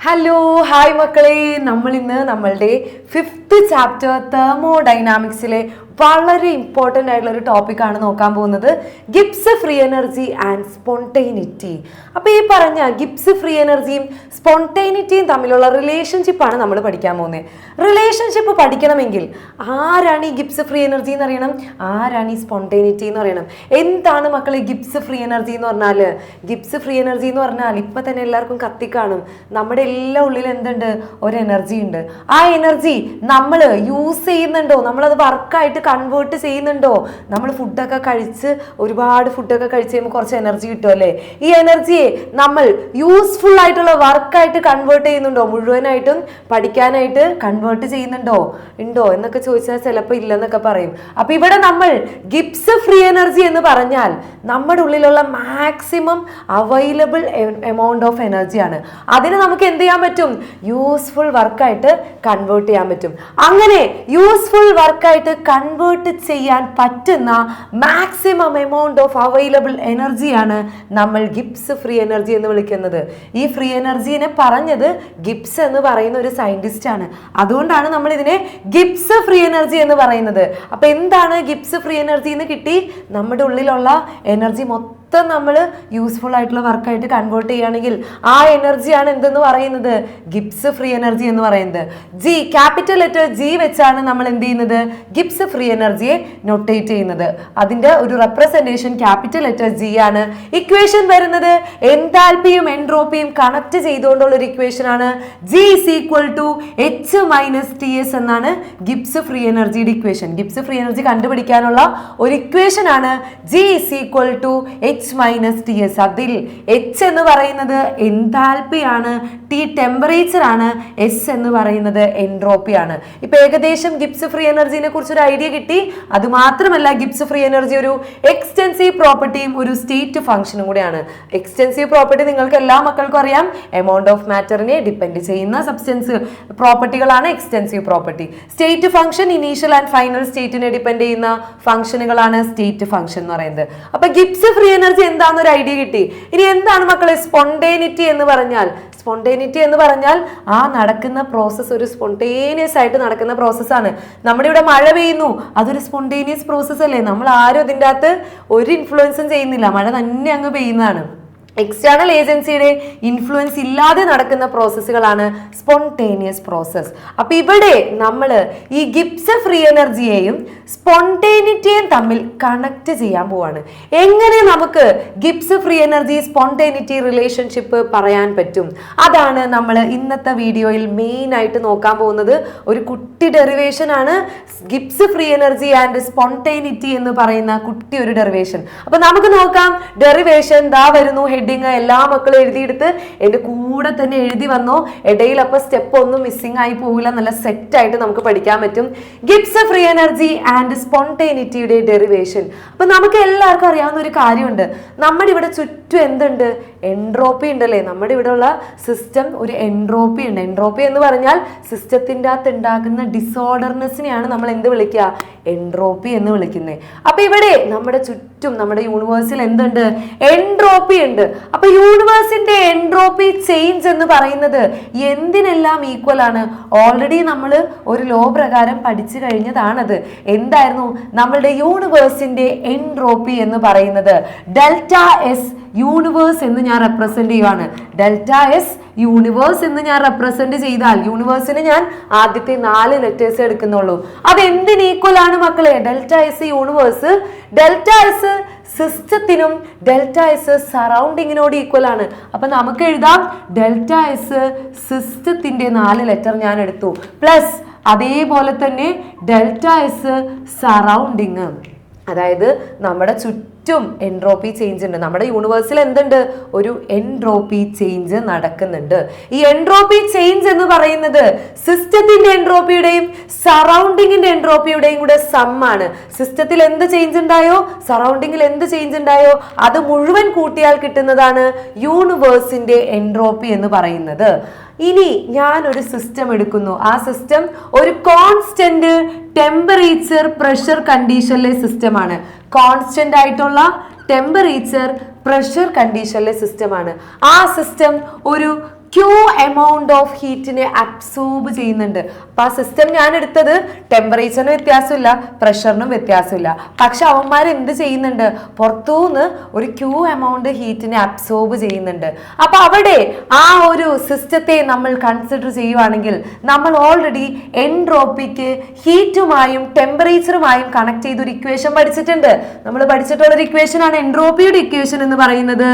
Hello hi മക്കളെ. നമ്മൾ ഇന്ന് നമ്മളുടെ ഫിഫ്ത്ത് ചാപ്റ്റർ തെർമോഡൈനാമിക്സിലെ വളരെ ഇമ്പോർട്ടന്റ് ആയിട്ടുള്ള ഒരു ടോപ്പിക്കാണ് നോക്കാൻ പോകുന്നത്. Gibbs free energy and spontaneity അപ്പോൾ ഈ പറഞ്ഞ ഗിപ്സ് ഫ്രീ എനർജിയും സ്പോണ്ടൈനിറ്റിയും തമ്മിലുള്ള റിലേഷൻഷിപ്പാണ് നമ്മൾ പഠിക്കാൻ പോകുന്നത്. റിലേഷൻഷിപ്പ് പഠിക്കണമെങ്കിൽ ആരാണ് ഈ ഗിപ്സ് ഫ്രീ എനർജി എന്ന് അറിയണം? ആരാണ് ഈ സ്പോണ്ടൈനിറ്റി എന്ന് പറയണം എന്താണ് മക്കളെ ഗിപ്സ് ഫ്രീ എനർജി എന്ന് പറഞ്ഞാൽ ഗിപ്സ് ഫ്രീ എനർജി എന്ന് പറഞ്ഞാൽ ഇപ്പം തന്നെ എല്ലാവർക്കും കത്തിക്കാണും. നമ്മുടെ എല്ലാ ഉള്ളിൽ എന്തുണ്ട്? ഒരു എനർജി ഉണ്ട്. ആ എനർജി നമ്മൾ യൂസ് ചെയ്യുന്നുണ്ടോ? നമ്മളത് വർക്കായിട്ട് കൺവേർട്ട് ചെയ്യുന്നുണ്ടോ? നമ്മൾ ഫുഡൊക്കെ കഴിച്ച് ഒരുപാട് ഫുഡൊക്കെ കഴിച്ച് കഴിയുമ്പോൾ കുറച്ച് എനർജി കിട്ടും അല്ലേ? ഈ എനർജിയെ നമ്മൾ യൂസ്ഫുൾ ആയിട്ടുള്ള വർക്കായിട്ട് കൺവേർട്ട് ചെയ്യുന്നുണ്ടോ? മുഴുവനായിട്ടും പഠിക്കാനായിട്ട് കൺവേർട്ട് ചെയ്യുന്നുണ്ടോ? ഉണ്ടോ? എന്നൊക്കെ ചോദിച്ചാൽ ചിലപ്പോൾ ഇല്ലെന്നൊക്കെ പറയും. അപ്പം ഇവിടെ നമ്മൾ ഗിപ്സ് ഫ്രീ എനർജി എന്ന് പറഞ്ഞാൽ നമ്മുടെ ഉള്ളിലുള്ള മാക്സിമം അവൈലബിൾ എമൗണ്ട് ഓഫ് എനർജിയാണ് അതിന് നമുക്ക് എന്ത് ചെയ്യാൻ പറ്റും? യൂസ്ഫുൾ വർക്കായിട്ട് കൺവേർട്ട് ചെയ്യാൻ പറ്റും. അങ്ങനെ യൂസ്ഫുൾ വർക്കായിട്ട് കൺവേർട്ട് ചെയ്യാൻ പറ്റുന്ന മാക്സിമം എമൗണ്ട് ഓഫ് അവൈലബിൾ എനർജിയാണ് നമ്മൾ ഗിപ്സ് ഫ്രീ എനർജി എന്ന് വിളിക്കുന്നത്. ഈ ഫ്രീ എനർജീനെ പറഞ്ഞത് ഗിപ്സ് എന്ന് പറയുന്ന ഒരു സയന്റിസ്റ്റ് ആണ്. അതുകൊണ്ടാണ് നമ്മൾ ഇതിനെ ഗിപ്സ് ഫ്രീ എനർജി എന്ന് പറയുന്നത്. അപ്പൊ എന്താണ് ഗിപ്സ് ഫ്രീ എനർജി എന്ന് കിട്ടി? നമ്മുടെ ഉള്ളിലുള്ള എനർജി മൊത്തം മൊത്തം നമ്മൾ യൂസ്ഫുൾ ആയിട്ടുള്ള വർക്കായിട്ട് കൺവേർട്ട് ചെയ്യുകയാണെങ്കിൽ ആ എനർജിയാണ് എന്തെന്ന് പറയുന്നത്? ഗിപ്സ് ഫ്രീ എനർജി എന്ന് പറയുന്നത്. ജി ക്യാപിറ്റൽ ലെറ്റർ ജി വെച്ചാണ് നമ്മൾ എന്ത് ചെയ്യുന്നത്? ഗിപ്സ് ഫ്രീ എനർജിയെ നൊട്ടേറ്റ് ചെയ്യുന്നത്. അതിന്റെ ഒരു റെപ്രസെന്റേഷൻ ക്യാപിറ്റൽ ലെറ്റർ ജി ആണ്. ഇക്വേഷൻ വരുന്നത് എൻതാൽപ്പിയും എൻട്രോപ്പിയും കണക്ട് ചെയ്തുകൊണ്ടുള്ള ഒരു ഇക്വേഷൻ ആണ്. G is equal to H minus T S എന്നാണ് ഗിപ്സ് ഫ്രീ എനർജിയുടെ ഇക്വേഷൻ ഗിപ്സ് ഫ്രീ എനർജി കണ്ടുപിടിക്കാനുള്ള ഒരു ഇക്വേഷൻ ആണ്. G is equal to H minus T S അതിൽ എച്ച് എന്ന് പറയുന്നത് എൻതാൽപിയാണ് ടി ടെമ്പറേച്ചർ ആണ്. എസ് എന്ന് പറയുന്നത് എൻട്രോപ്പിയാണ് ഇപ്പൊ ഏകദേശം ഗിബ്സ് ഫ്രീ എനർജിനെ കുറിച്ച് ഒരു ഐഡിയ കിട്ടി. അത് മാത്രമല്ല ഗിബ്സ് ഫ്രീ എനർജി ഒരു എക്സ്റ്റെൻസീവ് പ്രോപ്പർട്ടിയും ഒരു സ്റ്റേറ്റ് ഫംഗ്ഷനും കൂടിയാണ്. എക്സ്റ്റെൻസീവ് പ്രോപ്പർട്ടി നിങ്ങൾക്ക് എല്ലാ മക്കൾക്കും അറിയാം. എമൗണ്ട് ഓഫ് മാറ്ററിനെ ഡിപ്പെൻഡ് ചെയ്യുന്ന substance പ്രോപ്പർട്ടികളാണ് extensive property state function initial and final സ്റ്റേറ്റിനെ depend ചെയ്യുന്ന ഫംഗ്ഷനുകളാണ് സ്റ്റേറ്റ് ഫംഗ്ഷൻ എന്ന് പറയുന്നത്. അപ്പൊ ഗിബ്സ് ഫ്രീ എനർജി എന്താണെന്ന് ഒരു ഐഡിയ കിട്ടി. ഇനി എന്താണ് മക്കളെ സ്പോണ്ടേനിറ്റി എന്ന് പറഞ്ഞാൽ? സ്പോണ്ടേനിറ്റി എന്ന് പറഞ്ഞാൽ ആ നടക്കുന്ന പ്രോസസ്സ് ഒരു സ്പോണ്ടേനിയസ് ആയിട്ട് നടക്കുന്ന പ്രോസസ്സാണ് നമ്മുടെ ഇവിടെ മഴ പെയ്യുന്നു. അതൊരു സ്പോണ്ടേനിയസ് പ്രോസസ്സ് അല്ലേ? നമ്മൾ ആരും അതിന്റെ അകത്ത് ഒരു ഇൻഫ്ലുവൻസും ചെയ്യുന്നില്ല. മഴ തന്നെ അങ്ങ് പെയ്യുന്നതാണ്. എക്സ്റ്റേണൽ ഏജൻസിയുടെ ഇൻഫ്ലുവൻസ് ഇല്ലാതെ നടക്കുന്ന പ്രോസസ്സുകളാണ് സ്പോണ്ടേനിയസ് പ്രോസസ്സ് അപ്പൊ ഇവിടെ നമ്മൾ ഈ ഗിബ്സ് ഫ്രീ എനർജിയെയും സ്പോണ്ടേനിറ്റിയെയും തമ്മിൽ കണക്ട് ചെയ്യാൻ പോവാണ്. എങ്ങനെ നമുക്ക് Gibbs free energy spontaneity relationship പറയാൻ പറ്റും? അതാണ് നമ്മൾ ഇന്നത്തെ വീഡിയോയിൽ മെയിൻ ആയിട്ട് നോക്കാൻ പോകുന്നത്. ഒരു കുട്ടി ഡെറിവേഷൻ ആണ് Gibbs free energy and spontaneity എന്ന് പറയുന്ന കുട്ടി ഒരു ഡെറിവേഷൻ അപ്പൊ നമുക്ക് നോക്കാം. ഡെറിവേഷൻ ദാ വരുന്നു ഹെഡിങ് എല്ലാ മക്കളും എഴുതിയെടുത്ത് എന്റെ കൂടെ തന്നെ എഴുതി വന്നോ. ഇടയിൽ അപ്പൊ സ്റ്റെപ്പ് ഒന്നും മിസ്സിങ് ആയി പോകില്ല നല്ല സെറ്റ് ആയിട്ട് നമുക്ക് പഠിക്കാൻ പറ്റും. ഗിബ്സ് ഫ്രീ എനർജി ആൻഡ് സ്പോണ്ടേനിറ്റിയുടെ ഡെറിവേഷൻ അപ്പൊ നമുക്ക് എല്ലാവർക്കും അറിയാവുന്ന ഒരു കാര്യമുണ്ട്. നമ്മുടെ ഇവിടെ ചുറ്റും എന്തുണ്ട്? എൻട്രോപ്പി ഉണ്ടല്ലേ? നമ്മുടെ ഇവിടെയുള്ള സിസ്റ്റം ഒരു എൻട്രോപ്പി ഉണ്ട്. എൻട്രോപ്പി എന്ന് പറഞ്ഞാൽ സിസ്റ്റത്തിന്റെ അകത്ത് ഉണ്ടാകുന്ന ഡിസോർഡർനെസ്സിനെയാണ് നമ്മൾ എന്ത് വിളിക്കുക? എൻട്രോപ്പി എന്ന് വിളിക്കുന്നത്. അപ്പം ഇവിടെ നമ്മുടെ ചുറ്റും നമ്മുടെ യൂണിവേഴ്സിൽ എന്തുണ്ട്? എൻട്രോപ്പി ഉണ്ട്. അപ്പം യൂണിവേഴ്സിന്റെ എൻട്രോപ്പി ചേഞ്ച് എന്ന് പറയുന്നത് എന്തിനെല്ലാം ഈക്വൽ ആണ്? ഓൾറെഡി നമ്മൾ ഒരു ലോ പ്രകാരം പഠിച്ചു കഴിഞ്ഞതാണത്. എന്തായിരുന്നു? നമ്മളുടെ യൂണിവേഴ്സിന്റെ എൻട്രോപ്പി എന്ന് പറയുന്നത്. ഡെൽറ്റ എസ് യൂണിവേഴ്സ് എന്ന് ഞാൻ റെപ്രസെന്റ് ചെയ്യുവാണ്. ഡെൽറ്റ എസ് യൂണിവേഴ്സ് എന്ന് ഞാൻ റെപ്രസെന്റ് ചെയ്താൽ യൂണിവേഴ്സിന് ഞാൻ ആദ്യത്തെ നാല് ലെറ്റേഴ്സ് എടുക്കുന്നുള്ളൂ. അത് എന്തിന് ഈക്വൽ ആണ് മക്കളെ? Delta S universe delta S സിസ്റ്റത്തിനും delta S സറൗണ്ടിങ്ങിനോട് ഈക്വൽ ആണ്. അപ്പൊ നമുക്ക് എഴുതാം ഡെൽറ്റ എസ് സിസ്റ്റത്തിന്റെ നാല് ലെറ്റർ ഞാൻ എടുത്തു. പ്ലസ് അതേപോലെ തന്നെ ഡെൽറ്റ എസ് സറൗണ്ടിങ് അതായത് നമ്മുടെ ചുറ്റും എൻട്രോപ്പി ചേഞ്ച് ഉണ്ട്. നമ്മുടെ യൂണിവേഴ്സിൽ എന്തുണ്ട്? ഒരു എൻട്രോപ്പി ചേഞ്ച് നടക്കുന്നുണ്ട്. ഈ എൻട്രോപ്പി ചേഞ്ച് എന്ന് പറയുന്നത് സിസ്റ്റത്തിന്റെ എൻട്രോപ്പിയുടെയും സറൗണ്ടിങ്ങിന്റെ എൻട്രോപ്പിയുടെയും കൂടെ സമ്മാണ് സിസ്റ്റത്തിൽ എന്ത് ചേഞ്ച് ഉണ്ടായോ? സറൗണ്ടിങ്ങിൽ എന്ത് ചേഞ്ച് ഉണ്ടായോ? അത് മുഴുവൻ കൂട്ടിയാൽ കിട്ടുന്നതാണ് യൂണിവേഴ്സിന്റെ എൻട്രോപ്പി എന്ന് പറയുന്നത്. ഇനി ഞാൻ ഒരു സിസ്റ്റം എടുക്കുന്നു. ആ സിസ്റ്റം ഒരു കോൺസ്റ്റന്റ് ടെമ്പറേച്ചർ പ്രഷർ കണ്ടീഷനിലെ സിസ്റ്റമാണ് കോൺസ്റ്റന്റ് ആയിട്ടുള്ള ടെമ്പറേച്ചർ പ്രഷർ കണ്ടീഷനിലെ സിസ്റ്റമാണ് ആ സിസ്റ്റം ഒരു ക്യൂ എമൗണ്ട് ഓഫ് ഹീറ്റിനെ അബ്സോർബ് ചെയ്യുന്നുണ്ട്. അപ്പൊ ആ സിസ്റ്റം ഞാൻ എടുത്തത് ടെമ്പറേച്ചറിന് വ്യത്യാസമില്ല പ്രഷറിനും വ്യത്യാസമില്ല. പക്ഷെ അവന്മാർ എന്ത് ചെയ്യുന്നുണ്ട്? പുറത്തുനിന്ന് ഒരു ക്യൂ എമൗണ്ട് ഹീറ്റിനെ അബ്സോർബ് ചെയ്യുന്നുണ്ട്. അപ്പൊ അവിടെ ആ ഒരു സിസ്റ്റത്തെ നമ്മൾ കൺസിഡർ ചെയ്യുവാണെങ്കിൽ നമ്മൾ ഓൾറെഡി എൻട്രോപ്പിക്ക് ഹീറ്റുമായും ടെമ്പറേച്ചറുമായും കണക്ട് ചെയ്ത ഒരു ഇക്വേഷൻ പഠിച്ചിട്ടുണ്ട്. നമ്മൾ പഠിച്ചിട്ടുള്ള ഒരു ഇക്വേഷൻ ആണ് എൻട്രോപ്പിയുടെ ഇക്വേഷൻ എന്ന് പറയുന്നത്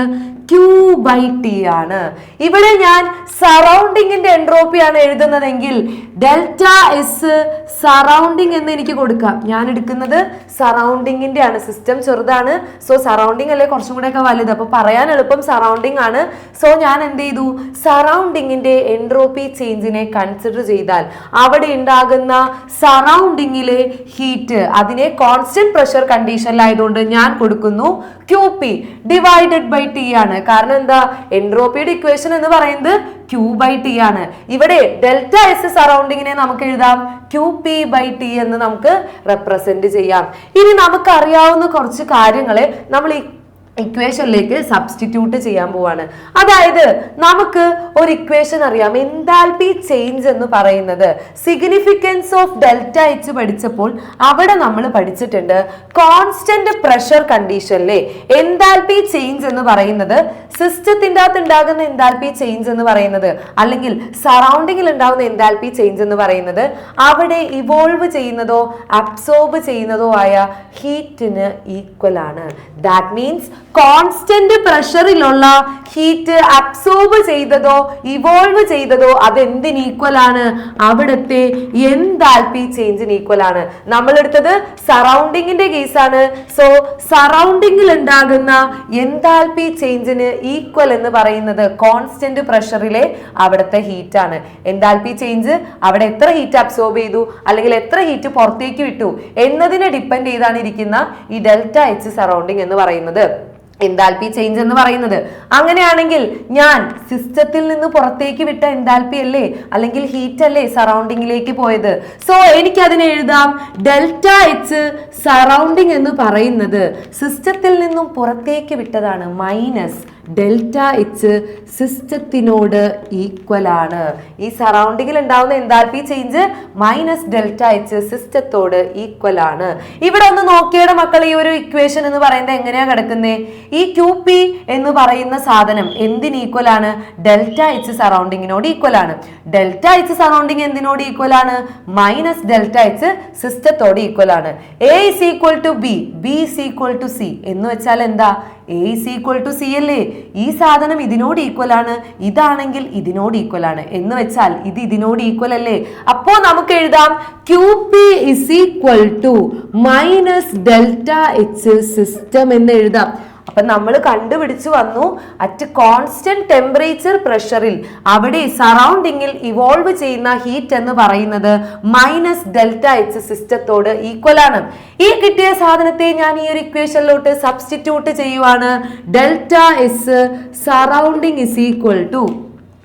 ക്യൂ ബൈ ടി ആണ്. ഇവിടെ ഞാൻ സറൗണ്ടിങ്ങിന്റെ എൻട്രോപ്പിയാണ് എഴുതുന്നതെങ്കിൽ ഡെൽറ്റ എസ് സറൗണ്ടിങ് എന്ന് എനിക്ക് കൊടുക്കാം. ഞാൻ എടുക്കുന്നത് സറൗണ്ടിങ്ങിന്റെ ആണ്. സിസ്റ്റം ചെറുതാണ്. സോ സറൗണ്ടിങ് അല്ലേ കുറച്ചും കൂടെ ഒക്കെ വലുത്. അപ്പൊ പറയാൻ എളുപ്പം സറൗണ്ടിങ് ആണ്. സോ ഞാൻ എന്ത് ചെയ്തു? സറൗണ്ടിങ്ങിന്റെ എൻട്രോപ്പി ചേഞ്ചിനെ കൺസിഡർ ചെയ്താൽ അവിടെ ഉണ്ടാകുന്ന സറൗണ്ടിങ്ങിലെ ഹീറ്റ് അതിനെ കോൺസ്റ്റന്റ് പ്രഷർ കണ്ടീഷനിലായതുകൊണ്ട് ഞാൻ കൊടുക്കുന്നു Q P divided by T ആണ്. കാരണം എന്താ? എൻട്രോപ്പിയുടെ ഇക്വേഷൻ എന്ന് പറയുന്നത് ക്യൂ ബൈ ടി ആണ്. ഇവിടെ ഡെൽറ്റ എസ് സറൗണ്ടിങ്ങിനെ നമുക്ക് എഴുതാം. ക്യൂ പി ബൈ ടി എന്ന് നമുക്ക് റെപ്രസെന്റ് ചെയ്യാം. ഇനി നമുക്ക് അറിയാവുന്ന കുറച്ച് കാര്യങ്ങളെ നമ്മൾ ഈ ഇക്വേഷനിലേക്ക് സബ്സ്റ്റിറ്റ്യൂട്ട് ചെയ്യാൻ പോവാണ്. അതായത് നമുക്ക് ഒരു ഇക്വേഷൻ അറിയാം. എന്താൽപി ചേഞ്ച് എന്ന് പറയുന്നത് സിഗ്നിഫിക്കൻസ് ഓഫ് ഡെൽറ്റ എച്ച് പഠിച്ചപ്പോൾ അവിടെ നമ്മൾ പഠിച്ചിട്ടുണ്ട് കോൺസ്റ്റന്റ് പ്രഷർ കണ്ടീഷനിലെ എന്താൽപി ചേഞ്ച് എന്ന് പറയുന്നത് സിസ്റ്റത്തിന്റെ അകത്ത് ഉണ്ടാകുന്ന എന്താൽപി ചേഞ്ച് എന്ന് പറയുന്നത് അല്ലെങ്കിൽ സറൗണ്ടിങ്ങിൽ ഉണ്ടാകുന്ന എന്താൽപി ചേഞ്ച് എന്ന് പറയുന്നത് അവിടെ ഇവോൾവ് ചെയ്യുന്നതോ അബ്സോർബ് ചെയ്യുന്നതോ ആയ ഹീറ്റിന് ഈക്വൽ ആണ്. ദാറ്റ് മീൻസ് കോൺസ്റ്റന്റ് പ്രഷറിലുള്ള ഹീറ്റ് അബ്സോർബ് ചെയ്തതോ ഇവോൾവ് ചെയ്തതോ അത് എന്തിന് ഈക്വൽ ആണ്? അവിടുത്തെ എന്താൽപി ചേഞ്ചിന് ഈക്വൽ ആണ്. നമ്മൾ എടുത്തത് സറൗണ്ടിങ്ങിന്റെ കേസാണ് സോ സറൗണ്ടിങ്ങിൽ ഉണ്ടാകുന്ന എന്താൽപി ചേഞ്ചിന് ഈക്വൽ എന്ന് പറയുന്നത് കോൺസ്റ്റന്റ് പ്രഷറിലെ അവിടുത്തെ ഹീറ്റ് ആണ്. എന്താൽപി ചേഞ്ച് അവിടെ എത്ര ഹീറ്റ് അബ്സോർബ് ചെയ്തു? അല്ലെങ്കിൽ എത്ര ഹീറ്റ് പുറത്തേക്ക് വിട്ടു? എന്നതിനെ ഡിപ്പെൻഡ് ചെയ്താണ് ഇരിക്കുന്ന ഈ ഡെൽറ്റ എച്ച് സറൗണ്ടിങ് എന്ന് പറയുന്നത്. എൻതാൽപി ചേഞ്ച് എന്ന് പറയുന്നത്. അങ്ങനെയാണെങ്കിൽ ഞാൻ സിസ്റ്റത്തിൽ നിന്ന് പുറത്തേക്ക് വിട്ട എൻതാൽപി അല്ലേ? അല്ലെങ്കിൽ ഹീറ്റ് അല്ലേ സറൗണ്ടിങ്ങിലേക്ക് പോയത്? സോ എനിക്ക് അതിനെ എഴുതാം. ഡെൽറ്റ എച്ച് സറൗണ്ടിങ് എന്ന് പറയുന്നത് സിസ്റ്റത്തിൽ നിന്നും പുറത്തേക്ക് വിട്ടതാണ്. മൈനസ് ഡെൽറ്റ എച്ച് സിസ്റ്റത്തിനോട് ഈക്വൽ ആണ്. ഈ സറൗണ്ടിങ്ങിൽ ഉണ്ടാവുന്ന enthalpy change minus delta H സിസ്റ്റത്തോട് equal ആണ്. ഇവിടെ ഒന്ന് നോക്കിയുടെ മക്കൾ ഈ ഒരു ഇക്വേഷൻ എന്ന് പറയുന്നത് എങ്ങനെയാ കിടക്കുന്നത് ഈ ക്യൂ പി എന്ന് പറയുന്ന സാധനം എന്തിന് ഈക്വൽ ആണ്? ഡെൽറ്റ എച്ച് സറൗണ്ടിങ്ങിനോട് ഈക്വൽ ആണ്. ഡെൽറ്റ എച്ച് സറൗണ്ടിങ് എന്തിനോട് ഈക്വൽ ആണ്? മൈനസ് ഡെൽറ്റ എച്ച് സിസ്റ്റത്തോട് ഈക്വൽ ആണ്. A is equal to B B is equal to C എന്ന് വെച്ചാൽ എന്താ? A is equal to C അല്ലേ? ഈ സാധനം ഇതിനോട് ഈക്വൽ ആണ്. ഇതാണെങ്കിൽ ഇതിനോട് ഈക്വൽ ആണ്. എന്ന് വെച്ചാൽ ഇത് ഇതിനോട് ഈക്വൽ അല്ലേ? അപ്പോ നമുക്ക് എഴുതാം. Q P is equal to minus delta H system എന്ന് എഴുതാം. അപ്പൊ നമ്മൾ കണ്ടുപിടിച്ചു വന്നു അറ്റ് കോൺസ്റ്റന്റ് ടെമ്പറേച്ചർ പ്രഷറിൽ അവിടെ സറൗണ്ടിങ്ങിൽ ഇവോൾവ് ചെയ്യുന്ന ഹീറ്റ് എന്ന് പറയുന്നത് മൈനസ് ഡെൽറ്റ എച്ച് സിസ്റ്റത്തോട് ഈക്വൽ ആണ്. ഈ കിട്ടിയ സാധനത്തെ ഞാൻ ഈ ഒരു ഇക്വേഷനിലോട്ട് സബ്സ്റ്റിറ്റ്യൂട്ട് ചെയ്യുവാണ്. Delta S surrounding is equal to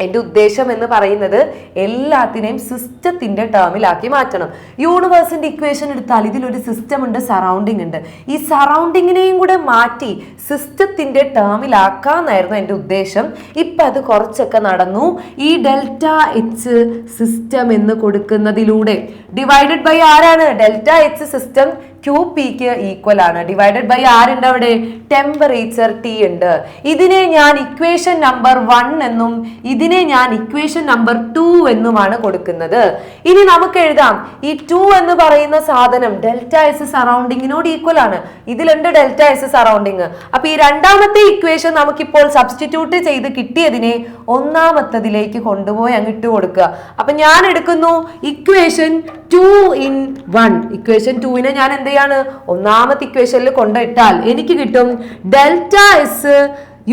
എന്റെ ഉദ്ദേശം എന്ന് പറയുന്നത് എല്ലാത്തിനെയും സിസ്റ്റത്തിന്റെ ടേമിലാക്കി മാറ്റണം. യൂണിവേഴ്സിന്റെ ഇക്വേഷൻ എടുത്താൽ ഇതിലൊരു സിസ്റ്റം ഉണ്ട് സറൗണ്ടിങ് ഉണ്ട്. ഈ സറൗണ്ടിങ്ങിനെയും കൂടെ മാറ്റി സിസ്റ്റത്തിന്റെ ടേമിലാക്കാന്നായിരുന്നു എന്റെ ഉദ്ദേശം. ഇപ്പം അത് കുറച്ചൊക്കെ നടന്നു. ഈ ഡെൽറ്റ എച്ച് സിസ്റ്റം എന്ന് കൊടുക്കുന്നതിലൂടെ ഡിവൈഡഡ് ബൈ ആരാണ്? ഡെൽറ്റ എച്ച് സിസ്റ്റം ക്യൂ പിക്ക് ഈക്വൽ ആണ്. ഡിവൈഡഡ് ബൈ ആരുണ്ട് അവിടെ? ടെമ്പറേച്ചർ ടി ഉണ്ട്. ഇതിനെ ഞാൻ ഇക്വേഷൻ നമ്പർ വൺ എന്നും ഇതിനെ ഞാൻ ഇക്വേഷൻ നമ്പർ ടു എന്നുമാണ് കൊടുക്കുന്നത്. ഇനി നമുക്ക് എഴുതാം. ഈ ടു എന്ന് പറയുന്ന സാധനം ഡെൽറ്റ എസ് സറൗണ്ടിങ്ങിനോട് ഈക്വൽ ആണ്. ഇതിലുണ്ട് ഡെൽറ്റ എസ് സറൗണ്ടിങ് അപ്പൊ ഈ രണ്ടാമത്തെ ഇക്വേഷൻ നമുക്കിപ്പോൾ സബ്സ്റ്റിറ്റ്യൂട്ട് ചെയ്ത് കിട്ടിയതിനെ ഒന്നാമത്തതിലേക്ക് കൊണ്ടുപോയി അങ്ങ് ഇട്ട് കൊടുക്കുക. അപ്പൊ ഞാൻ എടുക്കുന്നു equation two in one equation ടുവിനെ ഞാൻ എന്ത് ചെയ്യാണ് ഒന്നാമത്തെ ഇക്വേഷനിൽ കൊണ്ടിട്ടാൽ എനിക്ക് കിട്ടും delta S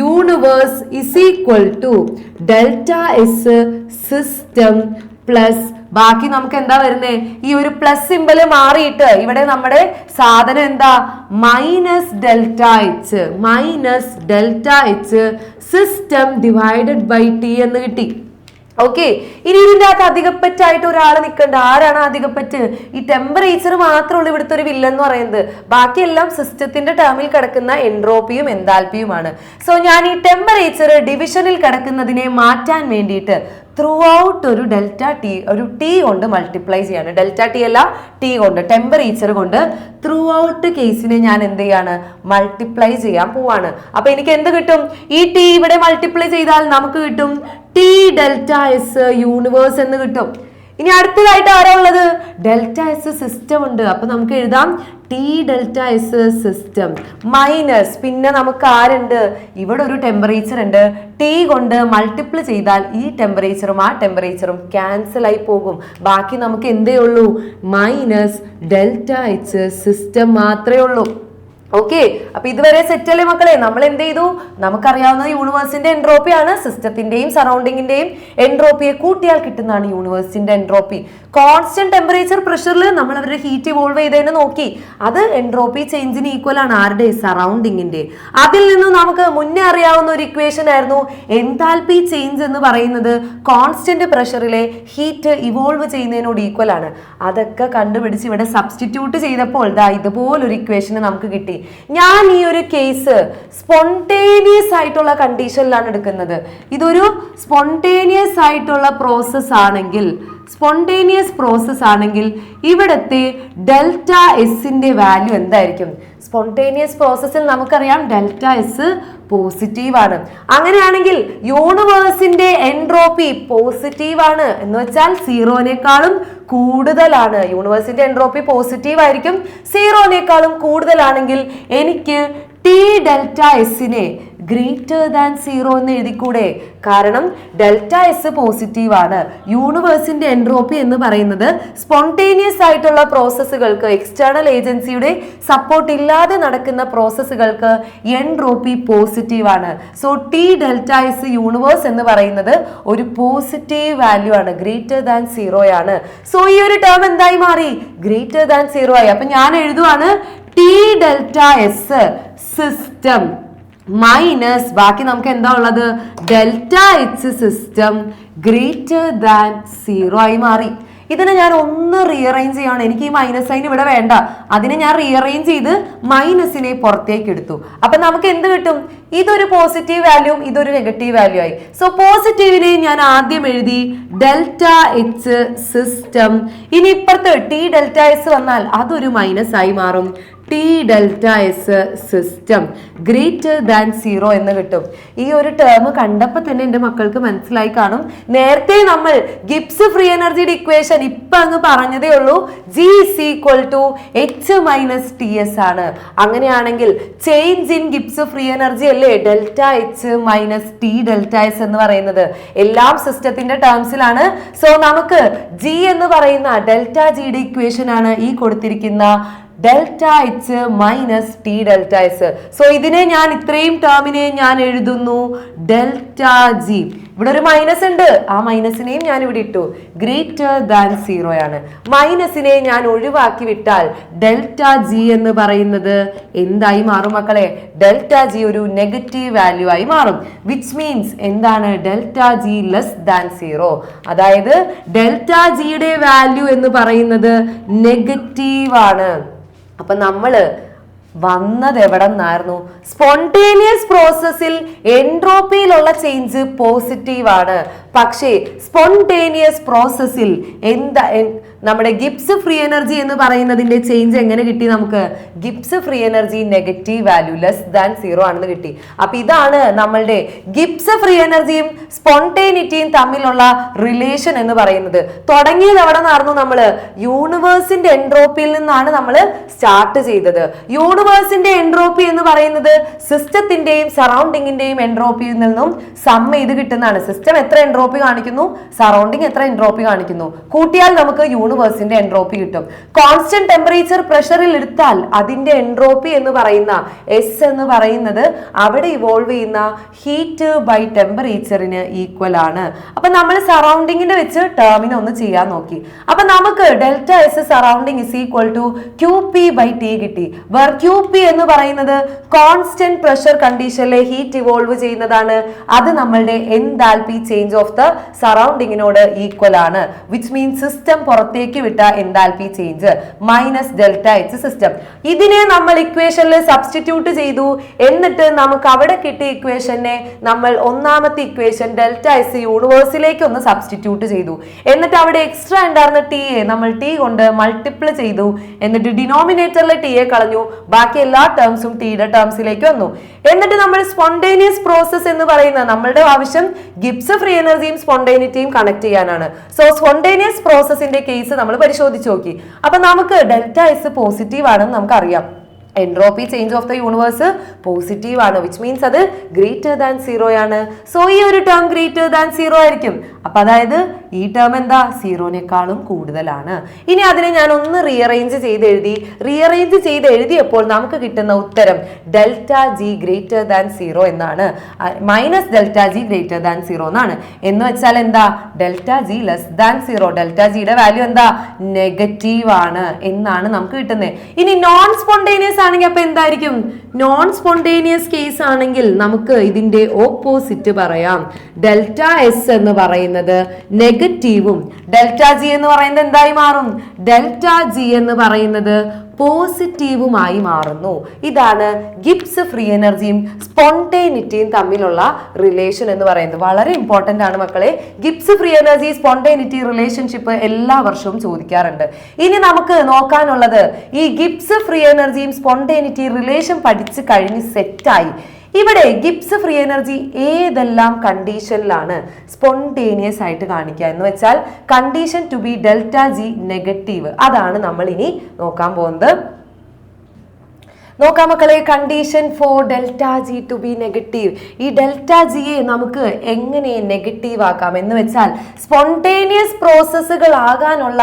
universe is equal to delta S system plus ബാക്കി നമുക്ക് എന്താ വരുന്നേ? ഈ ഒരു പ്ലസ് സിമ്പൽ മാറിയിട്ട് ഇവിടെ നമ്മുടെ സാധനം എന്താ? Minus delta H minus delta H system divided by T എന്ന് കിട്ടി. ഓക്കെ ഇനി ഇതിന്റെ അകത്ത് അധികപ്പറ്റായിട്ട് ഒരാൾ നിൽക്കേണ്ട ആരാണ് അധികപ്പറ്റ്? ഈ ടെമ്പറേച്ചർ മാത്രമുള്ള ഇവിടുത്തെ ഒരു വില്ലൻ എന്ന് പറയുന്നത്. ബാക്കിയെല്ലാം സിസ്റ്റത്തിന്റെ ടേമിൽ കിടക്കുന്ന എൻട്രോപ്പിയും എൻതാൽപ്പിയുമാണ് സോ ഞാൻ ഈ ടെമ്പറേച്ചർ ഡിവിഷനിൽ കിടക്കുന്നതിനെ മാറ്റാൻ വേണ്ടിയിട്ട് ത്രൂ ഔട്ട് ഒരു ഡെൽറ്റ ടി ഒരു ടി കൊണ്ട് മൾട്ടിപ്ലൈ ചെയ്യാണ്. ഡെൽറ്റ ടി അല്ല ടി കൊണ്ട് ടെമ്പറേച്ചർ കൊണ്ട് ത്രൂ ഔട്ട് കേസിനെ ഞാൻ എന്ത് ചെയ്യാണ്? മൾട്ടിപ്ലൈ ചെയ്യാൻ പോവാണ്. അപ്പൊ എനിക്ക് എന്ത് കിട്ടും? ഈ ടി ഇവിടെ മൾട്ടിപ്ലൈ ചെയ്താൽ നമുക്ക് കിട്ടും ടി ഡെൽറ്റ എസ് യൂണിവേഴ്സ് എന്ന് കിട്ടും. ഇനി അടുത്തതായിട്ട് ആരാ ഉള്ളത്? ഡെൽറ്റ എസ് സിസ്റ്റം ഉണ്ട്. അപ്പൊ നമുക്ക് എഴുതാം. T delta S system minus പിന്നെ നമുക്ക് ആരുണ്ട്? ഇവിടെ ഒരു ടെമ്പറേച്ചർ ഉണ്ട്. ടി കൊണ്ട് മൾട്ടിപ്ലൈ ചെയ്താൽ ഈ ടെമ്പറേച്ചറും ആ ടെമ്പറേച്ചറും ക്യാൻസൽ ആയി പോകും. ബാക്കി നമുക്ക് എന്തേ ഉള്ളൂ? മൈനസ് ഡെൽറ്റ എച്ച് സിസ്റ്റം മാത്രമേ ഉള്ളൂ. ഓക്കെ അപ്പൊ ഇതുവരെ സെറ്റ് അല്ലേ മക്കളെ? നമ്മൾ എന്ത് ചെയ്തു? നമുക്കറിയാവുന്ന യൂണിവേഴ്സിന്റെ എൻട്രോപ്പി ആണ്. സിസ്റ്റത്തിന്റെയും സറൗണ്ടിങ്ങിന്റെയും എൻട്രോപ്പിയെ കൂട്ടിയാൽ കിട്ടുന്നതാണ് യൂണിവേഴ്സിന്റെ എൻട്രോപ്പി കോൺസ്റ്റന്റ് ടെമ്പറേച്ചർ പ്രഷറിൽ നമ്മൾ അവരുടെ ഹീറ്റ് ഇവോൾവ് ചെയ്തതിന് നോക്കി. അത് എൻട്രോപ്പി ചേഞ്ചിന് ഈക്വൽ ആണ് ആരുടെ? സറൗണ്ടിങ്ങിന്റെ അതിൽ നിന്ന് നമുക്ക് മുന്നേ അറിയാവുന്ന ഒരു ഇക്വേഷൻ ആയിരുന്നു. എൻതാൽപി ചേഞ്ച് എന്ന് പറയുന്നത് കോൺസ്റ്റന്റ് പ്രഷറിലെ ഹീറ്റ് ഇവോൾവ് ചെയ്യുന്നതിനോട് ഈക്വൽ ആണ്. അതൊക്കെ കണ്ടുപിടിച്ച് ഇവിടെ സബ്സ്റ്റിറ്റ്യൂട്ട് ചെയ്തപ്പോൾ ദാ ഇതുപോലൊരു ഇക്വേഷന് നമുക്ക് കിട്ടി. ഞാൻ ഈ ഒരു കേസ് സ്പോണ്ടേനിയസ് ആയിട്ടുള്ള കണ്ടീഷനിലാണ് എടുക്കുന്നത്. ഇതൊരു സ്പോണ്ടേനിയസ് ആയിട്ടുള്ള പ്രോസസ് ആണെങ്കിൽ സ്പോണ്ടേനിയസ് പ്രോസസ് ആണെങ്കിൽ ഇവിടുത്തെ ഡെൽറ്റ എസിന്റെ വാല്യൂ എന്തായിരിക്കും? സ്പോണ്ടേനിയസ് പ്രോസസ്സിൽ നമുക്കറിയാം ഡെൽറ്റ എസ് പോസിറ്റീവ് ആണ്. അങ്ങനെയാണെങ്കിൽ യൂണിവേഴ്സിന്റെ എൻട്രോപ്പി പോസിറ്റീവ് ആണ്. എന്ന് വെച്ചാൽ സീറോനേക്കാളും കൂടുതലാണ്. യൂണിവേഴ്സിന്റെ എൻട്രോപ്പി പോസിറ്റീവ് ആയിരിക്കും. സീറോനേക്കാളും കൂടുതലാണെങ്കിൽ എനിക്ക് ടി ഡെൽറ്റ എസിനെ ഗ്രേറ്റർ ദാൻ സീറോ എന്ന് എഴുതിക്കൂടെ? കാരണം ഡെൽറ്റ എസ് പോസിറ്റീവ് ആണ്. യൂണിവേഴ്സിന്റെ എൻട്രോപ്പി എന്ന് പറയുന്നത് സ്പോണ്ടേനിയസ് ആയിട്ടുള്ള പ്രോസസ്സുകൾക്ക് എക്സ്റ്റേണൽ ഏജൻസിയുടെ സപ്പോർട്ട് ഇല്ലാതെ നടക്കുന്ന പ്രോസസ്സുകൾക്ക് എൻട്രോപ്പി പോസിറ്റീവ് ആണ്. So T delta S universe എന്ന് പറയുന്നത് ഒരു പോസിറ്റീവ് വാല്യൂ ആണ് ഗ്രേറ്റർ ദാൻ സീറോ ആണ് സോ ഈ ഒരു ടേം എന്തായി മാറി? ഗ്രേറ്റർ ദാൻ സീറോ ആയി. അപ്പൊ ഞാൻ എഴുതുവാണ് T delta S system minus ബാക്കി നമുക്ക് എന്താ ഉള്ളത്? Delta H system greater than zero ആയി മാറി. ഇതിനെ ഞാൻ ഒന്ന് റീഅറേഞ്ച് ചെയ്യാണ്. എനിക്ക് ഈ മൈനസ് സൈൻ ഇവിടെ വേണ്ട. അതിനെ ഞാൻ റീഅറേഞ്ച് ചെയ്ത് മൈനസിനെ പുറത്തേക്ക് എടുത്തു. അപ്പൊ നമുക്ക് എന്ത് കിട്ടും? ഇതൊരു പോസിറ്റീവ് വാല്യൂം ഇതൊരു നെഗറ്റീവ് വാല്യൂ ആയി. സോ പോസിറ്റീവിനെ ഞാൻ ആദ്യം എഴുതി ഡെൽറ്റ എച്ച് സിസ്റ്റം ഇനി ഇപ്പുറത്ത് ടി ഡെൽറ്റ എസ് വന്നാൽ അതൊരു മൈനസ് ആയി മാറും. T delta S system greater than zero എന്ന് കിട്ടും. ഈ ഒരു ടേം കണ്ടപ്പോൾ തന്നെ എന്റെ മക്കൾക്ക് മനസ്സിലായി കാണും. നേരത്തെ നമ്മൾ ഗിബ്സ് ഫ്രീ എനർജിയുടെ ഇക്വേഷൻ ഇപ്പം അങ്ങ് പറഞ്ഞതേ ഉള്ളൂ. G is equal to H minus T S ആണ്. അങ്ങനെയാണെങ്കിൽ change in Gibbs free energy അല്ലേ? Delta H minus T delta S എന്ന് പറയുന്നത്. എല്ലാം സിസ്റ്റത്തിന്റെ ടേംസിലാണ് സോ നമുക്ക് ജി എന്ന് പറയുന്ന ഡെൽറ്റ ജിയുടെ ഇക്വേഷൻ ആണ് ഈ കൊടുത്തിരിക്കുന്ന delta H minus T delta S so ഇതിനെ ഞാൻ ഇത്രയും ടേമിനെ ഞാൻ എഴുതുന്നു. ഡെൽറ്റ ജി ഇവിടെ ഒരു മൈനസ് ഉണ്ട്. ആ മൈനസിനെയും ഞാൻ ഇവിടെ ഇട്ടു. ഗ്രേറ്റർ ദാൻ സീറോ ആണ്. മൈനസിനെ ഞാൻ ഒഴിവാക്കി വിട്ടാൽ ഡെൽറ്റ ജി എന്ന് പറയുന്നത് എന്തായി മാറും മക്കളെ? ഡെൽറ്റ ജി ഒരു നെഗറ്റീവ് വാല്യൂ ആയി മാറും. വിച്ച് മീൻസ് എന്താണ്? Delta G less than zero അതായത് ഡെൽറ്റ ജിയുടെ വാല്യൂ എന്ന് പറയുന്നത് നെഗറ്റീവ് ആണ്. അപ്പൊ നമ്മൾ വന്നത് എവിടെ നിന്നായിരുന്നു സ്പോണ്ടേനിയസ് പ്രോസസ്സിൽ എൻട്രോപ്പിയിലുള്ള ചേഞ്ച് പോസിറ്റീവ് ആണ്. പക്ഷേ സ്പോണ്ടേനിയസ് പ്രോസസ്സിൽ എന്താ നമ്മുടെ ഗിബ്സ് ഫ്രീ എനർജി എന്ന് പറയുന്നതിന്റെ ചേഞ്ച് എങ്ങനെ കിട്ടി നമുക്ക്? Gibbs free energy negative value less than zero ആണെന്ന് കിട്ടി. അപ്പൊ ഇതാണ് നമ്മളുടെ ഗിബ്സ് ഫ്രീ എനർജിയും സ്പോണ്ടേനിറ്റിയും തമ്മിലുള്ള റിലേഷൻ എന്ന് പറയുന്നത്. തുടങ്ങിയത് എവിടെ നിന്നായിരുന്നു നമ്മൾ യൂണിവേഴ്സിന്റെ എൻട്രോപ്പിയിൽ നിന്നാണ് നമ്മൾ സ്റ്റാർട്ട് ചെയ്തത്. യൂണിവേഴ്സിന്റെ എൻട്രോപ്പി എന്ന് പറയുന്നത് സിസ്റ്റത്തിന്റെയും സറൗണ്ടിങ്ങിന്റെയും എൻട്രോപ്പിയിൽ നിന്നും സം ചെയ്ത് കിട്ടുന്നതാണ്. സിസ്റ്റം എത്ര എൻട്രോപ്പി കാണിക്കുന്നു? സറൗണ്ടിങ് എത്ര എൻട്രോപ്പി കാണിക്കുന്നു? കൂട്ടിയാൽ നമുക്ക് യൂണിവേഴ്സ് യൂണിവേഴ്സിന്റെ എൻട്രോപ്പി കിട്ടും. കോൺസ്റ്റന്റ് ടെമ്പറേച്ചർ പ്രഷറിൽ എടുത്താൽ അതിന്റെ എൻട്രോപ്പി എന്ന് പറയുന്ന എസ് എന്ന് പറയുന്നത് അവിടെ ഇവോൾവ് ചെയ്യുന്ന ഹീറ്റ് ബൈ ടെമ്പറേച്ചറിന് ഈക്വൽ ആണ്. അപ്പൊ നമ്മൾ സറൗണ്ടിങ്ങിന്റെ വെച്ച് ടേമിനെ ഒന്ന് ചെയ്യാൻ നോക്കി. അപ്പൊ നമുക്ക് delta S surrounding is equal to Q P by T കിട്ടി. വേർ ക്യൂ പി എന്ന് പറയുന്നത് കോൺസ്റ്റന്റ് പ്രഷർ കണ്ടീഷനിലെ ഹീറ്റ് ഇവോൾവ് ചെയ്യുന്നതാണ്. അത് നമ്മളുടെ എൻതാൽപി ചേഞ്ച് ഓഫ് ദ സറൗണ്ടിങ്ങിനോട് ഈക്വൽ ആണ്. വിച്ച് മീൻസ് സിസ്റ്റം പുറത്തേക്ക് വിട്ട enthalpy change minus delta H system ഇതിനെ നമ്മൾ ഇക്വേഷനിൽ സബ്സ്റ്റിറ്റ്യൂട്ട് ചെയ്തു. എന്നിട്ട് നമുക്ക് അവിടെ കിട്ടിയ ഇക്വേഷനെ നമ്മൾ ഒന്നാമത്തെ ഇക്വേഷൻ ഡെൽറ്റ എസ് യൂണിവേഴ്സിലേക്ക് ഒന്ന് സബ്സ്റ്റിറ്റ്യൂട്ട് ചെയ്തു. എന്നിട്ട് അവിടെ എക്സ്ട്രാ ഉണ്ടായിരുന്ന ടി എ നമ്മൾ ടി കൊണ്ട് മൾട്ടിപ്ലൈ ചെയ്തു. എന്നിട്ട് ഡിനോമിനേറ്ററിൽ ടി എ കളഞ്ഞു. ബാക്കി എല്ലാ ടേംസും ടിയുടെ ടേംസിലേക്ക് വന്നു. എന്നിട്ട് നമ്മൾ സ്പോണ്ടേനിയസ് പ്രോസസ് എന്ന് പറയുന്ന നമ്മളുടെ ആവശ്യം ഗിബ്സ് ഫ്രീ എനർജിയും സ്പോണ്ടേനിറ്റിയും കണക്ട് ചെയ്യാനാണ്. സോ സ്പോണ്ടേനിയസ് പ്രോസസ്സിന്റെ കേസ് നമ്മൾ പരിശോധിച്ച് നോക്കി. അപ്പൊ നമുക്ക് ഡെൽറ്റ എസ് പോസിറ്റീവ് ആണെന്ന് നമുക്കറിയാം. Entropy change of the universe positive ആണ് വിച്ച് മീൻസ് അത് ഗ്രേറ്റർ ദാൻ സീറോ ആണ്. സോ ഈ ഒരു ടേം ഗ്രേറ്റർ ദാൻ സീറോ ആയിരിക്കും. അപ്പൊ അതായത് ഈ ടേം എന്താ? സീറോനേക്കാളും കൂടുതലാണ്. ഇനി അതിനെ ഞാൻ ഒന്ന് റീഅറേഞ്ച് ചെയ്ത് എഴുതി റീഅറേഞ്ച് ചെയ്ത് എഴുതിയപ്പോൾ നമുക്ക് കിട്ടുന്ന ഉത്തരം delta G greater than zero എന്നാണ്. Minus delta G greater than zero എന്നാണ്. എന്ന് വെച്ചാൽ എന്താ? Delta G less than zero delta ജിയുടെ വാല്യൂ എന്താ? നെഗറ്റീവ് ആണ് എന്നാണ് നമുക്ക് കിട്ടുന്നത്. ഇനി നോൺ സ്പോണ്ടേനിയസ് ആണെങ്കിൽ അപ്പൊ എന്തായിരിക്കും? നോൺ സ്പോണ്ടേനിയസ് കേസ് ആണെങ്കിൽ നമുക്ക് ഇതിന്റെ ഓപ്പോസിറ്റ് പറയാം. ഡെൽറ്റ എസ് എന്ന് പറയുന്നത് നെഗറ്റീവും ഡെൽറ്റ ജി എന്ന് പറയുന്നത് എന്തായി മാറും? ഡെൽറ്റ ജി എന്ന് പറയുന്നത് പോസിറ്റീവുമായി മാറുന്നു. ഇതാണ് ഗിബ്സ് ഫ്രീ എനർജിയും സ്പോണ്ടേനിറ്റിയും തമ്മിലുള്ള റിലേഷൻ എന്ന് പറയുന്നത്. വളരെ ഇമ്പോർട്ടന്റ് ആണ് മക്കളെ. Gibbs free energy spontaneity relationship എല്ലാ വർഷവും ചോദിക്കാറുണ്ട്. ഇനി നമുക്ക് നോക്കാനുള്ളത് ഈ ഗിബ്സ് ഫ്രീ എനർജിയും സ്പോണ്ടേനിറ്റി റിലേഷൻ പഠിച്ച് കഴിഞ്ഞ് സെറ്റായി ഇവിടെ ഗിബ്സ് ഫ്രീ എനർജി ഏതെല്ലാം കണ്ടീഷനിലാണ് സ്പോണ്ടേനിയസ് ആയിട്ട് കാണിക്കുക എന്ന് വെച്ചാൽ condition to be delta G negative അതാണ് നമ്മൾ ഇനി നോക്കാൻ പോകുന്നത്. നോക്കാം മക്കളെ condition for delta G to be negative ഈ ഡെൽറ്റ ജിയെ നമുക്ക് എങ്ങനെ നെഗറ്റീവ് ആക്കാം? എന്ന് വെച്ചാൽ സ്പോണ്ടേനിയസ് പ്രോസസ്സുകൾ ആകാനുള്ള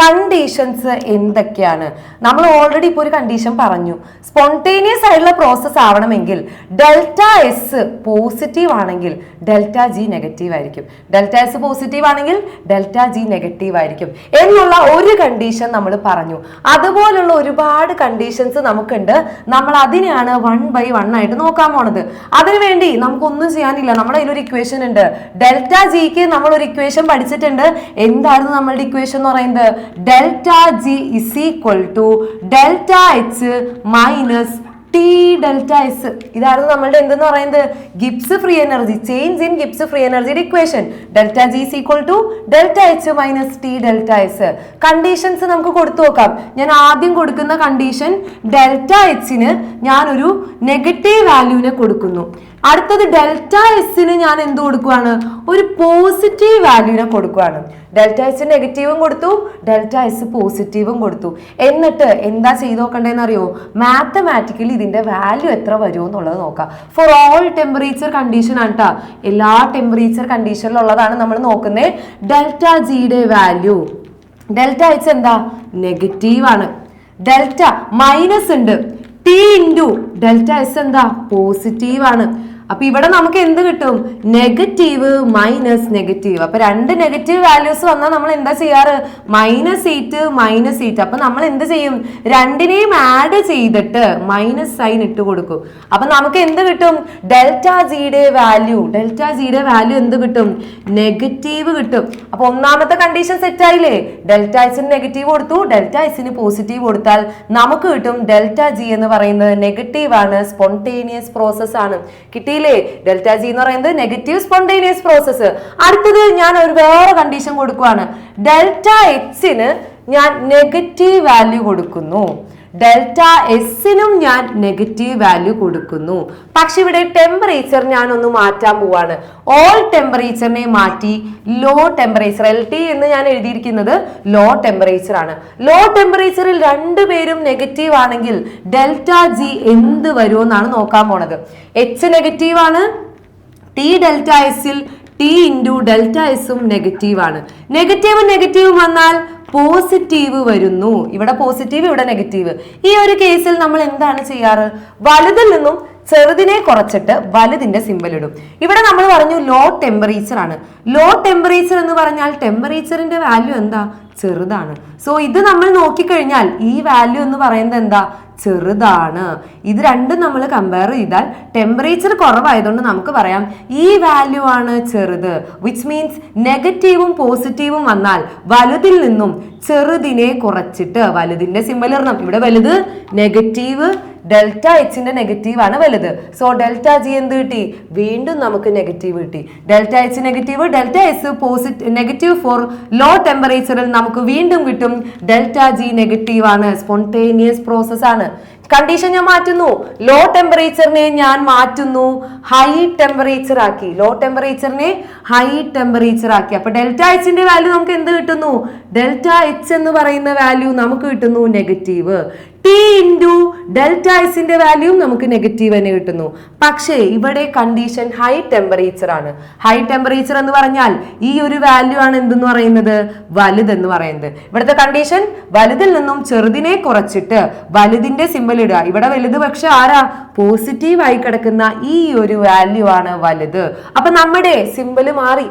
കണ്ടീഷൻസ് എന്തൊക്കെയാണ്? നമ്മൾ ഓൾറെഡി ഇപ്പോൾ ഒരു കണ്ടീഷൻ പറഞ്ഞു. സ്പോണ്ടേനിയസ് ആയിട്ടുള്ള പ്രോസസ്സ് ആവണമെങ്കിൽ ഡെൽറ്റ എസ് പോസിറ്റീവ് ആണെങ്കിൽ ഡെൽറ്റ ജി നെഗറ്റീവ് ആയിരിക്കും. ഡെൽറ്റ എസ് പോസിറ്റീവ് ആണെങ്കിൽ ഡെൽറ്റ ജി നെഗറ്റീവ് ആയിരിക്കും. എന്നുള്ള ഒരു കണ്ടീഷൻ നമ്മൾ പറഞ്ഞു. അതുപോലുള്ള ഒരുപാട് കണ്ടീഷൻസ് നമുക്കുണ്ട്. നമ്മൾ അതിനെയാണ് വൺ ബൈ വൺ ആയിട്ട് നോക്കാൻ പോണത്. അതിനുവേണ്ടി നമുക്കൊന്നും ചെയ്യാനില്ല. നമ്മുടെ അതിലൊരു ഇക്വേഷൻ ഉണ്ട്. ഡെൽറ്റ ജിക്ക് നമ്മൾ ഒരു ഇക്വേഷൻ പഠിച്ചിട്ടുണ്ട്. എന്തായിരുന്നു നമ്മളുടെ ഇക്വേഷൻ എന്ന് പറയുന്നത്? Delta G is equal to delta H minus T delta S ഇതായിരുന്നു നമ്മളുടെ എന്തെന്ന് പറയുന്നത്? Gibbs free energy change in Gibbs free എനർജിയുടെ equation delta G is equal to delta H minus T delta S conditions നമുക്ക് കൊടുത്തു നോക്കാം. ഞാൻ ആദ്യം കൊടുക്കുന്ന കണ്ടീഷൻ ഡെൽറ്റ എച്ചിന് ഞാനൊരു നെഗറ്റീവ് വാല്യൂവിനെ കൊടുക്കുന്നു. അടുത്തത് ഡെൽറ്റ എസിന് ഞാൻ എന്ത് കൊടുക്കുവാണ്? ഒരു പോസിറ്റീവ് വാല്യൂനെ കൊടുക്കുവാണ്. ഡെൽറ്റ എസ് നെഗറ്റീവും കൊടുത്തു ഡെൽറ്റ എസ് പോസിറ്റീവും കൊടുത്തു. എന്നിട്ട് എന്താ ചെയ്ത് നോക്കണ്ടേന്ന് അറിയോ മാത്തമാറ്റിക്കലി ഇതിന്റെ വാല്യൂ എത്ര വരുമോ എന്നുള്ളത് നോക്കാം. ഫോർ ഓൾ ടെമ്പറേച്ചർ കണ്ടീഷൻ ആണ് കേട്ടോ എല്ലാ ടെമ്പറേച്ചർ കണ്ടീഷനിലുള്ളതാണ് നമ്മൾ നോക്കുന്നത് ഡെൽറ്റ ജിയുടെ വാല്യൂ ഡെൽറ്റ എച്ച് എന്താ? നെഗറ്റീവ് ആണ്. ഡെൽറ്റ മൈനസ് ഉണ്ട്. ടി ഇന്റു ഡെൽറ്റ എസ് എന്താ? പോസിറ്റീവ് ആണ്. അപ്പൊ ഇവിടെ നമുക്ക് എന്ത് കിട്ടും? നെഗറ്റീവ് മൈനസ് നെഗറ്റീവ് അപ്പൊ രണ്ട് നെഗറ്റീവ് വാല്യൂസ് വന്നാൽ നമ്മൾ എന്താ ചെയ്യാറ്? മൈനസ് എയ്റ്റ് മൈനസ് എയ്റ്റ് അപ്പൊ നമ്മൾ എന്ത് ചെയ്യും? രണ്ടിനെയും ആഡ് ചെയ്തിട്ട് മൈനസ് സൈൻ ഇട്ട് കൊടുക്കും. അപ്പൊ നമുക്ക് എന്ത് കിട്ടും? ഡെൽറ്റ ജിയുടെ വാല്യൂ ഡെൽറ്റ ജിയുടെ വാല്യൂ എന്ത് കിട്ടും? നെഗറ്റീവ് കിട്ടും. അപ്പൊ ഒന്നാമത്തെ കണ്ടീഷൻ സെറ്റ് ആയില്ലേ? ഡെൽറ്റ എസിന് നെഗറ്റീവ് കൊടുത്തു. ഡെൽറ്റ എസിന് പോസിറ്റീവ് കൊടുത്താൽ നമുക്ക് കിട്ടും ഡെൽറ്റ ജി എന്ന് പറയുന്നത് നെഗറ്റീവ് ആണ് സ്പോണ്ടേനിയസ് പ്രോസസ് ആണ്. കിട്ടിയില്ലേ ഡെൽറ്റ ജി എന്ന് പറയുന്നത് നെഗറ്റീവ് സ്പോണ്ടേനിയസ് പ്രോസസ്സ് അടുത്തത് ഞാൻ ഒരു വേറെ കണ്ടീഷൻ കൊടുക്കുവാണ്. ഡെൽറ്റ എക്സിന് ഞാൻ നെഗറ്റീവ് വാല്യൂ കൊടുക്കുന്നു. ഡെൽറ്റ എസിനും ഞാൻ നെഗറ്റീവ് വാല്യൂ കൊടുക്കുന്നു. പക്ഷെ ഇവിടെ ടെമ്പറേച്ചർ ഞാൻ ഒന്ന് മാറ്റാൻ പോവാണ്. ഓൾ ടെമ്പറേച്ചറിനെ മാറ്റി ലോ ടെമ്പറേച്ചർ എൽ ടി എന്ന് ഞാൻ എഴുതിയിരിക്കുന്നത് ലോ ടെമ്പറേച്ചർ ആണ്. ലോ ടെമ്പറേച്ചറിൽ രണ്ടുപേരും നെഗറ്റീവ് ആണെങ്കിൽ ഡെൽറ്റ ജി എന്ത് വരുമെന്നാണ് നോക്കാൻ പോണത്. എച്ച് നെഗറ്റീവ് ആണ്. ടി ഡെൽറ്റ എസിൽ ടി ഇന്റു ഡെൽറ്റ എസും നെഗറ്റീവ് ആണ്. നെഗറ്റീവ് നെഗറ്റീവ് വന്നാൽ പോസിറ്റീവ് വരുന്നു. ഇവിടെ പോസിറ്റീവ് ഇവിടെ നെഗറ്റീവ്. ഈ ഒരു കേസിൽ നമ്മൾ എന്താണ് ചെയ്യാറ്? വലുതിൽ നിന്നും ചെറുതിനെ കുറച്ചിട്ട് വലുതിന്റെ സിമ്പിൾ ഇടും. ഇവിടെ നമ്മൾ പറഞ്ഞു ലോ ടെമ്പറേച്ചർ ആണ്. ലോ ടെമ്പറേച്ചർ എന്ന് പറഞ്ഞാൽ ടെമ്പറേച്ചറിന്റെ വാല്യൂ എന്താ? ചെറുതാണ്. സോ ഇത് നമ്മൾ നോക്കിക്കഴിഞ്ഞാൽ ഈ വാല്യൂ എന്ന് പറയുന്നത് എന്താ? ചെറുതാണ്. ഇത് രണ്ടും നമ്മൾ കമ്പയർ ചെയ്താൽ ടെമ്പറേച്ചർ കുറവായതുകൊണ്ട് നമുക്ക് പറയാം ഈ വാല്യൂ ആണ് ചെറുത് വിച്ച് മീൻസ് നെഗറ്റീവും പോസിറ്റീവും വന്നാൽ വലുതിൽ നിന്നും ചെറുതിനെ കുറച്ചിട്ട് വലുതിന്റെ സിമ്പൽ ഇവിടെ വലുത് നെഗറ്റീവ് ഡെൽറ്റ എച്ചിന്റെ നെഗറ്റീവ് ആണ് വലുത്. സോ ഡെൽറ്റ ജി എന്ത് കിട്ടി? വീണ്ടും നമുക്ക് നെഗറ്റീവ് കിട്ടി. Delta H negative delta S positive negative for low ടെമ്പറേച്ചറിൽ നമുക്ക് വീണ്ടും കിട്ടും. ഡെൽറ്റ ജി നെഗറ്റീവ് ആണ്. സ്പോണ്ടേനിയസ് പ്രോസസ് ആണ്. കണ്ടീഷൻ ഞാൻ മാറ്റുന്നു. ലോ ടെമ്പറേച്ചറിനെ ഞാൻ മാറ്റുന്നു. ഹൈ ടെമ്പറേച്ചർ ആക്കി. ലോ ടെമ്പറേച്ചറിനെ ഹൈ ടെമ്പറേച്ചർ ആക്കി. അപ്പൊ ഡെൽറ്റ എച്ചിന്റെ വാല്യൂ നമുക്ക് എന്ത് കിട്ടുന്നു? ഡെൽറ്റ എച്ച് എന്ന് പറയുന്ന വാല്യൂ നമുക്ക് കിട്ടുന്നു നെഗറ്റീവ് ടി ഇന്റു ഡെൽറ്റ എസിന്റെ വാല്യൂ നമുക്ക് നെഗറ്റീവ് തന്നെ കിട്ടുന്നു. പക്ഷേ ഇവിടെ കണ്ടീഷൻ ഹൈ ടെമ്പറേച്ചർ ആണ്. ഹൈ ടെമ്പറേച്ചർ എന്ന് പറഞ്ഞാൽ ഈ ഒരു വാല്യൂ ആണ് എന്തെന്ന് പറയുന്നത്? വലുതെന്ന് പറയുന്നത്. ഇവിടുത്തെ കണ്ടീഷൻ വലുതിൽ നിന്നും ചെറുതിനെ കുറച്ചിട്ട് വലുതിന്റെ സിമ്പൽ ഇടുക. ഇവിടെ വലുത് പക്ഷെ ആരാ? പോസിറ്റീവ് ആയി കിടക്കുന്ന ഈ ഒരു വാല്യൂ ആണ് വലുത്. അപ്പൊ നമ്മുടെ സിമ്പിൾ മാറി.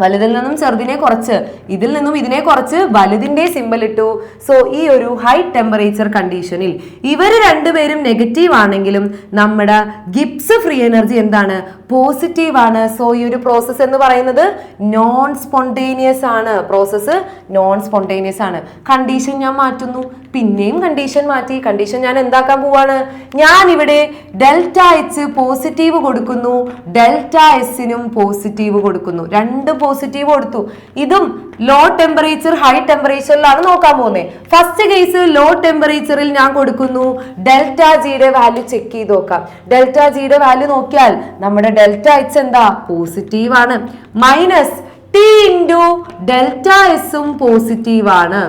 വലുതിൽ നിന്നും ചെറുതിനെ കുറച്ച് ഇതിൽ നിന്നും ഇതിനെ കുറച്ച് വലുതിന്റെ സിമ്പൽ ഇട്ടു. സോ ഈ ഒരു ഹൈ ടെമ്പറേച്ചർ കണ്ടീഷനിൽ ഇവർ രണ്ടുപേരും നെഗറ്റീവ് ആണെങ്കിലും നമ്മുടെ ഗിപ്സ് ഫ്രീ എനർജി എന്താണ്? പോസിറ്റീവ് ആണ്. സോ ഈ ഒരു പ്രോസസ്സ് എന്ന് പറയുന്നത് നോൺ സ്പോണ്ടേനിയസ് ആണ്. പ്രോസസ്സ് നോൺ സ്പോണ്ടേനിയസ് ആണ്. കണ്ടീഷൻ ഞാൻ മാറ്റുന്നു. പിന്നെയും കണ്ടീഷൻ മാറ്റി. കണ്ടീഷൻ ഞാൻ എന്താക്കാൻ പോവാണ്? ഞാൻ ഇവിടെ ഡെൽറ്റ എച്ച് പോസിറ്റീവ് കൊടുക്കുന്നു ഡെൽറ്റ എസിനും പോസിറ്റീവ് കൊടുക്കുന്നു. രണ്ട് പോസിറ്റീവ് കൊടുത്തു. ഇതും ലോ ടെമ്പറേച്ചർ ഹൈ ടെമ്പറേച്ചറിലാണ് നോക്കാൻ പോകുന്നത് ഫസ്റ്റ് കേസ് ലോ ടെമ്പറേച്ചറിൽ ഞാൻ കൊടുക്കുന്നു. ഡെൽറ്റ ജിയുടെ വാല്യൂ ചെക്ക് ചെയ്ത് നോക്കാം. ഡെൽറ്റ ജിയുടെ വാല്യൂ നോക്കിയാൽ നമ്മുടെ ഡെൽറ്റ എച്ച് എന്താ? പോസിറ്റീവ് ആണ്. മൈനസ് ടി ഇന്റു ഡെൽറ്റ എസും പോസിറ്റീവ് ആണ്.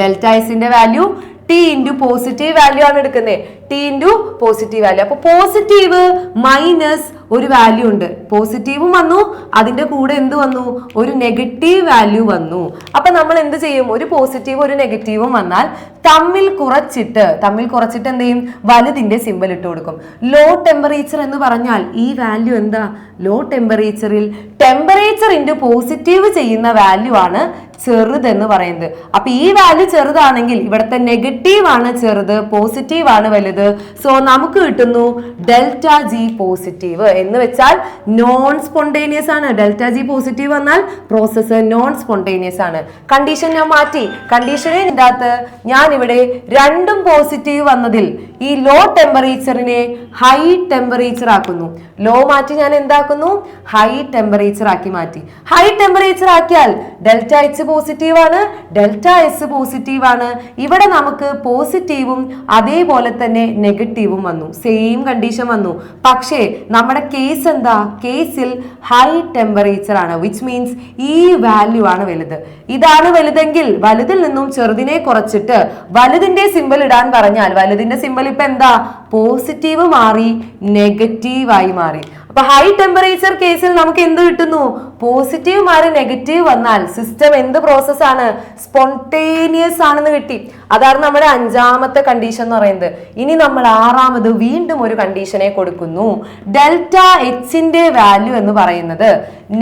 ഡെൽറ്റ എസിന്റെ value T into positive value ആണ് എടുക്കുന്നത്. ടി ഇന്റു പോസിറ്റീവ് വാല്യൂ അപ്പൊ പോസിറ്റീവ് മൈനസ് ഒരു വാല്യൂ ഉണ്ട്. പോസിറ്റീവും വന്നു അതിന്റെ കൂടെ എന്ത് വന്നു? ഒരു നെഗറ്റീവ് വാല്യൂ വന്നു. അപ്പൊ നമ്മൾ എന്ത് ചെയ്യും? ഒരു പോസിറ്റീവ് ഒരു നെഗറ്റീവും വന്നാൽ തമ്മിൽ കുറച്ചിട്ട് തമ്മിൽ കുറച്ചിട്ട് എന്ത് ചെയ്യും? വലുതിന്റെ സിമ്പൽ ഇട്ട് കൊടുക്കും. ലോ ടെമ്പറേച്ചർ എന്ന് പറഞ്ഞാൽ ഈ വാല്യൂ എന്താ? ലോ ടെമ്പറേച്ചറിൽ ടെമ്പറേച്ചർ ഇന്റു പോസിറ്റീവ് ചെയ്യുന്ന വാല്യൂ ആണ് ചെറുതെന്ന് പറയുന്നത്. അപ്പൊ ഈ വാല്യൂ ചെറുതാണെങ്കിൽ ഇവിടുത്തെ നെഗറ്റീവ് ആണ് ചെറുത് പോസിറ്റീവ് ആണ് വലുത്. സോ നമുക്ക് കിട്ടുന്നു ഡെൽറ്റ ജി പോസിറ്റീവ് എന്ന് വെച്ചാൽ നോൺ സ്പോണ്ടേനിയസ് ആണ്. ഡെൽറ്റ ജി പോസിറ്റീവ് വന്നാൽ പ്രോസസ്സ് നോൺ സ്പോണ്ടേനിയസ് ആണ്. കണ്ടീഷൻ ഞാൻ മാറ്റി. കണ്ടീഷനെ ഇതിനകത്ത് ഞാൻ ഇവിടെ രണ്ടും പോസിറ്റീവ് വന്നതിൽ ഈ ലോ ടെമ്പറേച്ചറിനെ ഹൈ ടെമ്പറേച്ചർ ആക്കുന്നു. ലോ മാറ്റി ഞാൻ എന്താക്കുന്നു? ഹൈ ടെമ്പറേച്ചർ ആക്കി മാറ്റി. ഹൈ ടെമ്പറേച്ചർ ആക്കിയാൽ ഡെൽറ്റ എച്ച് പോസിറ്റീവ് ആണ് ഡെൽറ്റ എസ് പോസിറ്റീവ് ആണ്. ഇവിടെ നമുക്ക് പോസിറ്റീവും അതേപോലെ തന്നെ നെഗറ്റീവും വന്നു. സെയിം കണ്ടീഷൻ വന്നു. പക്ഷേ നമ്മുടെ കേസ് എന്താ? കേസിൽ ഹൈ ടെമ്പറേച്ചർ ആണ് വിച്ച് മീൻസ് ഈ വാല്യൂ ആണ് വലുത്. ഇതാണ് വലുതെങ്കിൽ വലുതിൽ നിന്നും ചെറുതിനെ കുറച്ചിട്ട് വലുതിന്റെ സിമ്പൽ ഇടാൻ പറഞ്ഞാൽ വലുതിന്റെ സിമ്പൽ ഇപ്പൊ എന്താ? പോസിറ്റീവ് മാറി നെഗറ്റീവായി മാറി. അപ്പൊ ഹൈ ടെമ്പറേച്ചർ കേസിൽ നമുക്ക് എന്ത് കിട്ടുന്നു? പോസിറ്റീവ് മാറി നെഗറ്റീവ് വന്നാൽ സിസ്റ്റം എന്ത് പ്രോസസ് ആണ്? സ്പോണ്ടേനിയസ് ആണെന്ന് കിട്ടി. അതാണ് നമ്മുടെ അഞ്ചാമത്തെ കണ്ടീഷൻ എന്ന് പറയുന്നത്. ഇനി നമ്മൾ ആറാമത് വീണ്ടും ഒരു കണ്ടീഷനെ കൊടുക്കുന്നു. ഡെൽറ്റ എച്ചിന്റെ വാല്യൂ എന്ന് പറയുന്നത്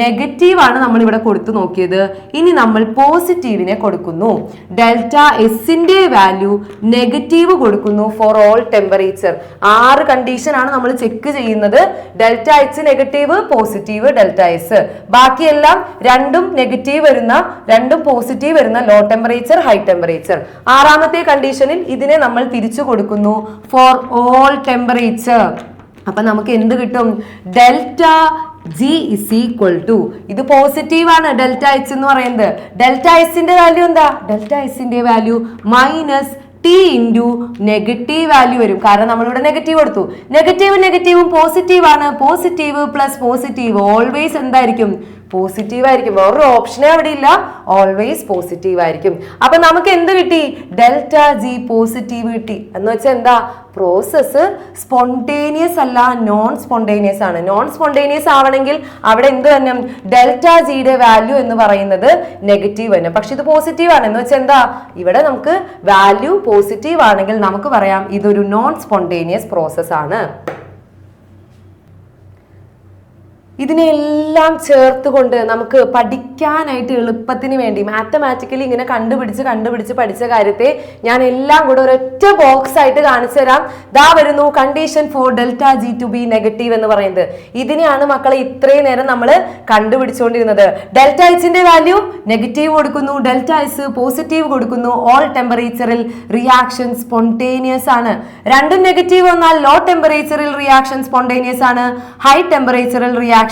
നെഗറ്റീവ് ആണ് നമ്മൾ ഇവിടെ കൊടുത്തു നോക്കിയത്. ഇനി നമ്മൾ പോസിറ്റീവിനെ കൊടുക്കുന്നു. ഡെൽറ്റ എസിന്റെ വാല്യൂ നെഗറ്റീവ് കൊടുക്കുന്നു ഫോർ ഓൾ ടെമ്പറേച്ചർ ആറ് കണ്ടീഷൻ ആണ് നമ്മൾ ചെക്ക് ചെയ്യുന്നത്. Delta H negative positive delta S ബാക്കിയെല്ലാം രണ്ടും നെഗറ്റീവ് വരുന്ന രണ്ടും പോസിറ്റീവ് വരുന്ന ലോ ടെമ്പറേച്ചർ ഹൈ ടെമ്പറേച്ചർ ആറാമത്തെ കണ്ടീഷനിൽ ഇതിനെ നമ്മൾ തിരിച്ചു കൊടുക്കുന്നു ഫോർ ഓൾ ടെമ്പറേച്ചർ അപ്പൊ നമുക്ക് എന്ത് കിട്ടും? Delta G is equal to ഇത് പോസിറ്റീവ് ആണ് ഡെൽറ്റ എച്ച് എന്ന് പറയുന്നത്. ഡെൽറ്റ എസിന്റെ വാല്യൂ എന്താ? ഡെൽറ്റ എസിന്റെ value minus T into negative value വരും. കാരണം നമ്മളിവിടെ നെഗറ്റീവ് കൊടുത്തു. നെഗറ്റീവ് നെഗറ്റീവും പോസിറ്റീവ് ആണ്. പോസിറ്റീവ് പ്ലസ് പോസിറ്റീവ് ഓൾവേസ് എന്തായിരിക്കും? പോസിറ്റീവ് ആയിരിക്കും. വേറൊരു ഓപ്ഷനേ അവിടെ ഇല്ല. ഓൾവേസ് പോസിറ്റീവ് ആയിരിക്കും. അപ്പൊ നമുക്ക് എന്ത് കിട്ടി? ഡെൽറ്റ ജി പോസിറ്റീവ് കിട്ടി. എന്ന് വെച്ചാൽ എന്താ? പ്രോസസ്സ് സ്പോണ്ടേനിയസ് അല്ല നോൺ സ്പോണ്ടേനിയസ് ആണ്. നോൺ സ്പോണ്ടേനിയസ് ആവണമെങ്കിൽ അവിടെ എന്ത് തന്നെ ഡെൽറ്റ ജിയുടെ വാല്യൂ എന്ന് പറയുന്നത് നെഗറ്റീവ് തന്നെ. പക്ഷെ ഇത് പോസിറ്റീവ് ആണ്. എന്ന് വെച്ചാൽ എന്താ? ഇവിടെ നമുക്ക് വാല്യൂ പോസിറ്റീവ് ആണെങ്കിൽ നമുക്ക് പറയാം ഇതൊരു നോൺ സ്പോണ്ടേനിയസ് പ്രോസസ് ആണ്. ഇതിനെല്ലാം ചേർത്തുകൊണ്ട് നമുക്ക് പഠിക്കാനായിട്ട് എളുപ്പത്തിന് വേണ്ടി മാത്തമാറ്റിക്കലി ഇങ്ങനെ കണ്ടുപിടിച്ച് കണ്ടുപിടിച്ച് പഠിച്ച കാര്യത്തെ ഞാൻ എല്ലാം കൂടെ ഒരൊറ്റ ബോക്സ് ആയിട്ട് കാണിച്ചു തരാം. ദാ വരുന്നു condition for delta G to be negative എന്ന് പറയുന്നത്. ഇതിനെയാണ് മക്കളെ ഇത്രയും നേരം നമ്മൾ കണ്ടുപിടിച്ചുകൊണ്ടിരുന്നത്. ഡെൽറ്റ എച്ചിന്റെ വാല്യൂ നെഗറ്റീവ് കൊടുക്കുന്നു. ഡെൽറ്റ എസ് പോസിറ്റീവ് കൊടുക്കുന്നു. ഓൾ ടെമ്പറേച്ചറിൽ റിയാക്ഷൻ സ്പോണ്ടേനിയസ് ആണ്. രണ്ടും നെഗറ്റീവ് വന്നാൽ ലോ ടെമ്പറേച്ചറിൽ റിയാക്ഷൻ സ്പോണ്ടേനിയസ് ആണ്. ഹൈ ടെമ്പറേച്ചറിൽ റിയാക്ഷൻ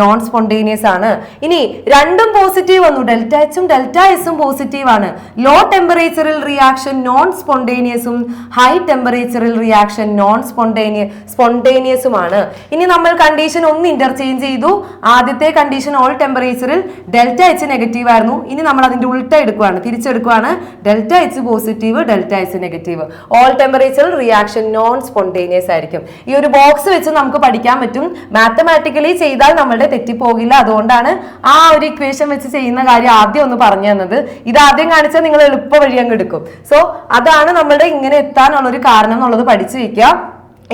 നോൺ സ്പോണ്ടേനിയസ് ആണ്. ഇനി രണ്ടും പോസിറ്റീവ് വന്നു. ഡെൽറ്റ എച്ചും ഡെൽറ്റ എസും പോസിറ്റീവ് ആണ്. ലോ ടെമ്പറേച്ചറിൽ റിയാക്ഷൻ നോൺ സ്പോണ്ടേനിയസും ഹൈ ടെമ്പറേച്ചറിൽ റിയാക്ഷൻ നോൺ സ്പോണ്ടേനിയ സ്പോണ്ടേനിയസുമാണ് ഇനി നമ്മൾ കണ്ടീഷൻ ഒന്ന് ഇന്റർചേഞ്ച് ചെയ്തു. ആദ്യത്തെ കണ്ടീഷൻ ഓൾ ടെമ്പറേച്ചറിൽ ഡെൽറ്റ എച്ച് നെഗറ്റീവ് ആയിരുന്നു. ഇനി നമ്മൾ അതിന്റെ ഉൾട്ട എടുക്കുകയാണ് തിരിച്ചെടുക്കുകയാണ് delta H positive delta H negative all ടെമ്പറേച്ചറിൽ റിയാക്ഷൻ നോൺ സ്പോണ്ടേനിയസ് ആയിരിക്കും. ഈ ഒരു ബോക്സ് വെച്ച് നമുക്ക് പഠിക്കാൻ പറ്റും. മാത്തമാറ്റിക്കലി ചെയ്താൽ നമ്മളുടെ തെറ്റിപ്പോകില്ല. അതുകൊണ്ടാണ് ആ ഒരു ഇക്വേഷൻ വെച്ച് ചെയ്യുന്ന കാര്യം ആദ്യം ഒന്ന് പറഞ്ഞു തന്നത്. ഇത് ആദ്യം കാണിച്ചാൽ നിങ്ങൾ എളുപ്പ വഴി അങ്ങ് എടുക്കും. സോ അതാണ് നമ്മളുടെ ഇങ്ങനെ എത്താനുള്ള ഒരു കാരണം എന്നുള്ളത് പഠിച്ചു വെക്കുക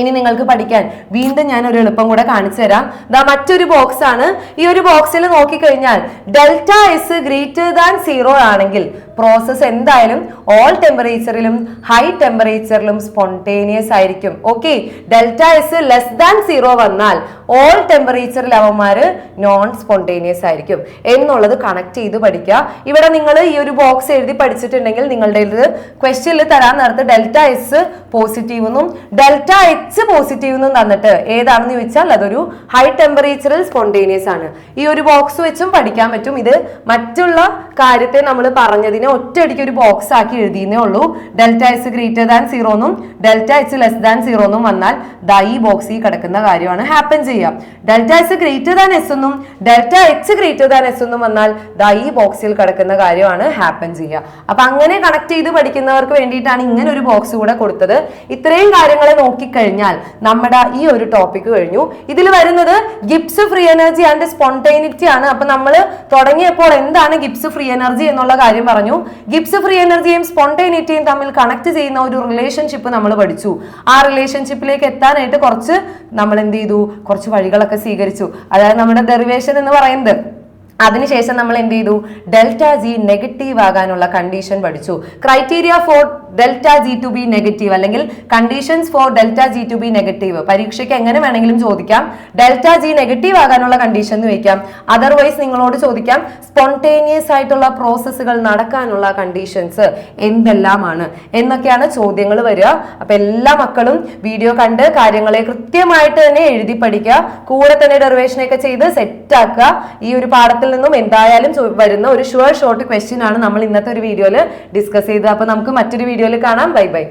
ഇനി നിങ്ങൾക്ക് പഠിക്കാൻ വീണ്ടും ഞാൻ ഒരു എളുപ്പം കൂടെ കാണിച്ചു തരാം. ദാ മറ്റൊരു ബോക്സ് ആണ്. ഈ ഒരു ബോക്സിൽ നോക്കിക്കഴിഞ്ഞാൽ delta S greater than zero ആണെങ്കിൽ പ്രോസസ് എന്തായാലും ഓൾ ടെമ്പറേച്ചറിലും ഹൈ ടെമ്പറേച്ചറിലും സ്പോണ്ടേനിയസ് ആയിരിക്കും. Okay delta S less than zero വന്നാൽ ഓൾ ടെമ്പറേച്ചറിൽ അവന്മാർ നോൺ സ്പോണ്ടേനിയസ് ആയിരിക്കും. എന്നുള്ളത് കണക്ട് ചെയ്ത് പഠിക്കുക. ഇവിടെ നിങ്ങൾ ഈ ഒരു ബോക്സ് എഴുതി പഠിച്ചിട്ടുണ്ടെങ്കിൽ നിങ്ങളുടെ ഇത് ക്വസ്റ്റ്യനിൽ തരാൻ നേരത്ത് ഡെൽറ്റ എസ് പോസിറ്റീവ് എന്നും ഡെൽറ്റ എച്ച് പോസിറ്റീവ് എന്ന് തന്നിട്ട് ഏതാണെന്ന് ചോദിച്ചാൽ അതൊരു ഹൈ ടെമ്പറേച്ചറിൽ സ്പോണ്ടേനിയസ് ആണ്. ഈ ഒരു ബോക്സ് വെച്ചും പഠിക്കാൻ പറ്റും. ഇത് മറ്റുള്ള കാര്യത്തെ നമ്മൾ പറഞ്ഞതിനെ ഒറ്റയടിക്ക് ഒരു ബോക്സ് ആക്കി എഴുതിയെന്നേ ഉള്ളൂ. Delta S greater than zero എന്നും delta H less than zero എന്നും വന്നാൽ ദാ ഈ ബോക്സിൽ കിടക്കുന്ന കാര്യമാണ് ഹാപ്പൻ ചെയ്യാം. Delta S greater than S എന്നും delta H greater than S എന്നും വന്നാൽ ദാ ഈ ബോക്സിൽ കിടക്കുന്ന കാര്യമാണ് ഹാപ്പൻ ചെയ്യുക അപ്പൊ അങ്ങനെ കണക്ട് ചെയ്ത് പഠിക്കുന്നവർക്ക് വേണ്ടിയിട്ടാണ് ഇങ്ങനെ ഒരു ബോക്സ് കൂടെ കൊടുത്തത്. ഇത്രയും കാര്യങ്ങളെ നോക്കിക്കഴിഞ്ഞാൽ നമ്മുടെ ഈ ഒരു ടോപ്പിക് കഴിഞ്ഞു. ഇതിൽ വരുന്നത് Gibbs free energy and spontaneity ആണ്. അപ്പൊ നമ്മൾ തുടങ്ങിയപ്പോൾ എന്താണ് ഗിപ്സ് ഫ്രീ എനർജി എന്നുള്ള കാര്യം പറഞ്ഞു. ഗിപ്സ് ഫ്രീ എനർജിയും സ്പോണ്ടൈനിറ്റിയും തമ്മിൽ കണക്ട് ചെയ്യുന്ന ഒരു റിലേഷൻഷിപ്പ് നമ്മൾ പഠിച്ചു. ആ റിലേഷൻഷിപ്പിലേക്ക് എത്താനായിട്ട് കുറച്ച് നമ്മൾ എന്ത് ചെയ്തു? കുറച്ച് വഴികളൊക്കെ സ്വീകരിച്ചു. അതായത് നമ്മുടെ ഡെറിവേഷൻ എന്ന് പറയുന്നത് അതിനുശേഷം നമ്മൾ എന്ത് ചെയ്തു? ഡെൽറ്റ ജി നെഗറ്റീവ് ആകാനുള്ള കണ്ടീഷൻ പഠിച്ചു. Criteria for delta G to be negative അല്ലെങ്കിൽ conditions for delta G to be negative പരീക്ഷയ്ക്ക് എങ്ങനെ വേണമെങ്കിലും ചോദിക്കാം. ഡെൽറ്റ ജി നെഗറ്റീവ് ആകാനുള്ള കണ്ടീഷൻ എന്ന് വയ്ക്കാം അതർവൈസ് നിങ്ങളോട് ചോദിക്കാം സ്പോണ്ടേനിയസ് ആയിട്ടുള്ള പ്രോസസ്സുകൾ നടക്കാനുള്ള കണ്ടീഷൻസ് എന്തെല്ലാമാണ്? എന്നൊക്കെയാണ് ചോദ്യങ്ങൾ വരിക. അപ്പൊ എല്ലാ മക്കളും വീഡിയോ കണ്ട് കാര്യങ്ങളെ കൃത്യമായിട്ട് തന്നെ എഴുതി പഠിക്കുക. കൂടെ തന്നെ ഡെറിവേഷനൊക്കെ ചെയ്ത് സെറ്റ് ആക്കുക. ഈ ഒരു പാഠത്തിൽ നിന്നും എന്തായാലും വരുന്ന ഒരു ഷുവർ ഷോർട്ട് ക്വസ്റ്റ്യൻ ആണ് നമ്മൾ ഇന്നത്തെ ഒരു വീഡിയോയിൽ ഡിസ്കസ് ചെയ്തത്. അപ്പൊ നമുക്ക് മറ്റൊരു വീഡിയോയിൽ കാണാം. Bye bye